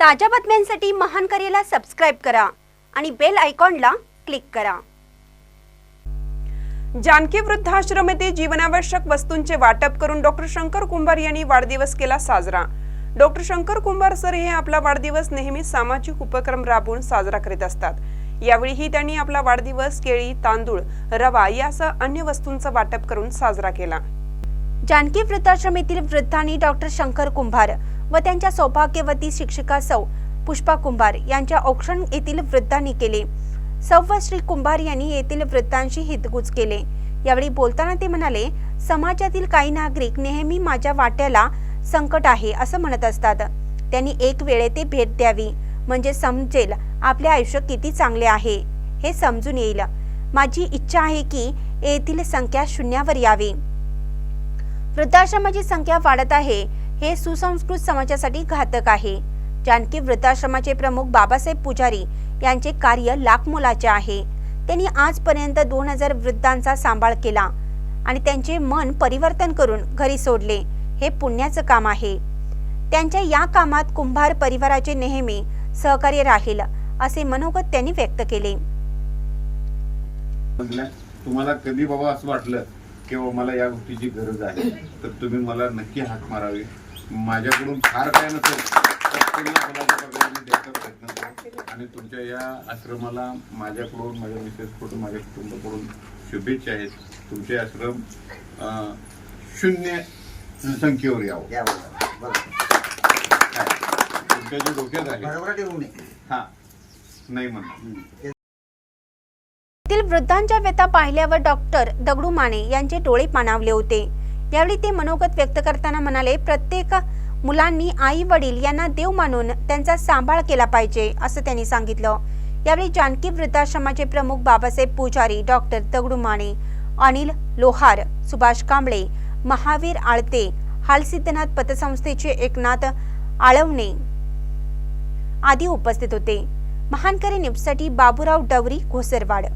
ताज्या बातम्यांसाठी महान करेला सबस्क्राईब करा आणि बेल आयकॉनला क्लिक करा. जानकी वृद्धाश्रम येथे जीवनावश्यक वस्तूंचे वाटप करून डॉक्टर शंकर कुंभार यांनी वाढदिवस केला साजरा. डॉक्टर शंकर कुंभार सर हे आपला वाढदिवस नेहमी सामाजिक उपक्रम राबवून साजरा करीत असतात. यावेळीही त्यांनी आपला वाढदिवस केळी तांदूळ रवा यासह अन्य वस्तूंचं वाटप करून साजरा केला. जानकी वृद्धाश्रम येथील वृद्धांनी डॉक्टर शंकर कुंभार व त्यांच्या सौभाग्यवती शिक्षिका सौ पुष्पा कुंभार यांच्या औक्षण येथील वृद्धांनी केले. सौ श्री कुंभार यांनी येथील वृद्धांशी हितगुज केले. यावेळी बोलताना ते म्हणाले समाजातील काही नागरिक नेहमी माझ्या वाट्याला संकट आहे असं म्हणत असतात. त्यांनी एक वेळे ते भेट द्यावी म्हणजे समजेल आपले आयुष्य किती चांगले आहे हे समजून येईल. माझी इच्छा आहे की येथील संख्या शून्यावर यावी. वृद्धाश्रमाची संख्या वाढत आहे हे सुसंस्कृत समाजासाठी घातक आहे. जानकी वृद्धाश्रमाचे प्रमुख बाबासाहेब पुजारी यांचे कार्य लाख मोलाचे आहे. त्यांनी आजपर्यंत दोन हजार वृद्धांचा सांभाळ केला आणि त्यांचे मन परिवर्तन करून घरी सोडले. हे पुण्याचं काम आहे. त्यांच्या या कामात कुंभार परिवाराचे नेहमी सहकार्य राहील असे मनोगत त्यांनी व्यक्त केले. तुम्हाला कधी बाबा असं वाटलं? की बाबा मला या गोष्टीची गरज आहे. तर तुम्ही मला नक्की हाक मारावी. माझ्याकडून फार काय नसेल तर पुन्हा द्यायचा प्रयत्न आणि तुमच्या या आश्रमाला माझ्याकडून माझ्या मिसेसकडून माझ्या कुटुंबाकडून शुभेच्छा आहेत. तुमचे आश्रम शून्य संख्येवर यावं? तुमच्या जे डोक्यात आहे. हा. नाही म्हणा वृद्धांच्या व्यथा पाहिल्यावर डॉक्टर दगडू माने यांचे डोळे पाणावले होते. यावेळी ते मनोगत व्यक्त करताना म्हणाले प्रत्येक मुलांनी आई वडील यांना देव मानून त्यांचा सांभाळ केला पाहिजे असं त्यांनी सांगितलं. यावेळी जानकी वृद्धाश्रमाचे प्रमुख बाबासाहेब पुजारी डॉक्टर दगडू माने अनिल लोहार सुभाष कांबळे महावीर आळते हालसिद्धनाथ पतसंस्थेचे एकनाथ आळवणे आदी उपस्थित होते. महानकरी निपसाठी बाबूराव डवरी घोसरवाड.